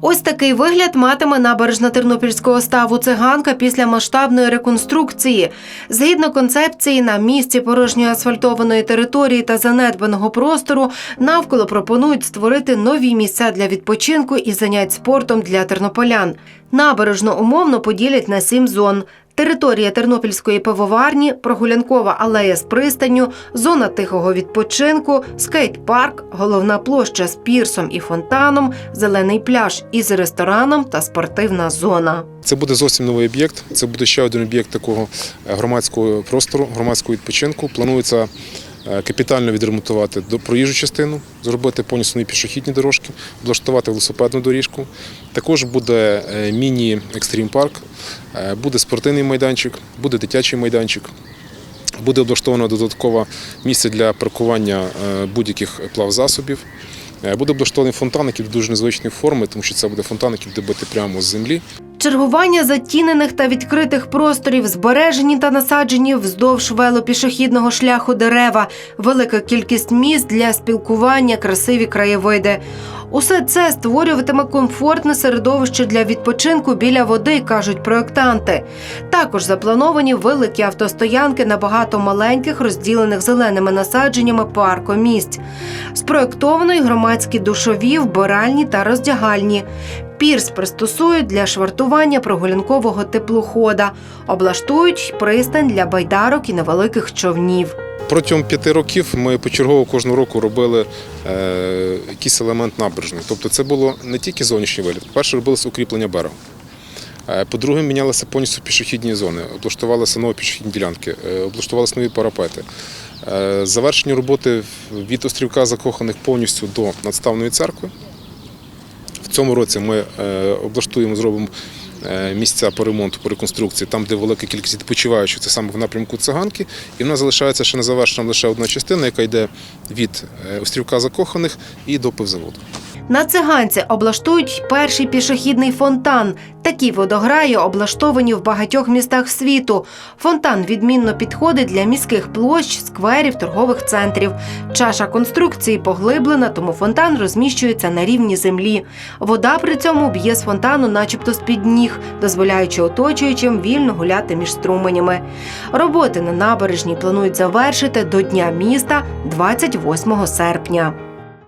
Ось такий вигляд матиме набережна Тернопільського ставу циганка після масштабної реконструкції. Згідно концепції, на місці порожньої асфальтованої території та занедбаного простору навколо пропонують створити нові місця для відпочинку і занять спортом для тернополян. Набережну умовно поділять на сім зон. Територія Тернопільської пивоварні, прогулянкова алея з пристанню, зона тихого відпочинку, скейт-парк, головна площа з пірсом і фонтаном, зелений пляж із рестораном та спортивна зона. Це буде зовсім новий об'єкт. Це буде ще один об'єкт такого е, громадського простору, громадського відпочинку. Планується капітально відремонтувати проїжджу частину, зробити повністю пішохідні дорожки, облаштувати велосипедну доріжку. Також буде е, міні-екстрім парк, е, буде спортивний майданчик, буде дитячий майданчик. Буде облаштовано додаткове місце для паркування е, будь-яких плавзасобів. Е, Буде облаштований фонтан, який дуже незвичної форми, тому що це буде фонтан, який буде бити прямо з землі. Чергування затінених та відкритих просторів, збережені та насаджені вздовж велопішохідного шляху дерева, велика кількість місць для спілкування, красиві краєвиди. Усе це створюватиме комфортне середовище для відпочинку біля води, кажуть проєктанти. Також заплановані великі автостоянки на багато маленьких, розділених зеленими насадженнями паркомісць. Спроєктовано й громадські душові, вбиральні та роздягальні. Пірс пристосують для швартування прогулянкового теплохода, облаштують пристань для байдарок і невеликих човнів. Протягом п'яти років ми почергово кожного року робили е, якийсь елемент набережної. Тобто це було не тільки зовнішній вигляд. Перше робилося укріплення берегу. Е, По-друге, мінялися повністю пішохідні зони, облаштувалися нові пішохідні ділянки, е, облаштувалися нові парапети. Завершені роботи від острівка закоханих повністю до надставної церкви. В цьому році ми е, облаштуємо, зробимо е, місця по ремонту, по реконструкції, там, де велика кількість відпочиваючих, це саме в напрямку циганки. І в нас залишається ще не завершена лише одна частина, яка йде від е, острівка закоханих і до пивзаводу. На циганці облаштують перший пішохідний фонтан. Такі водограї облаштовані в багатьох містах світу. Фонтан відмінно підходить для міських площ, скверів, торгових центрів. Чаша конструкції поглиблена, тому фонтан розміщується на рівні землі. Вода при цьому б'є з фонтану, начебто з-під ніг, дозволяючи оточуючим вільно гуляти між струменями. Роботи на набережній планують завершити до Дня міста 28 серпня.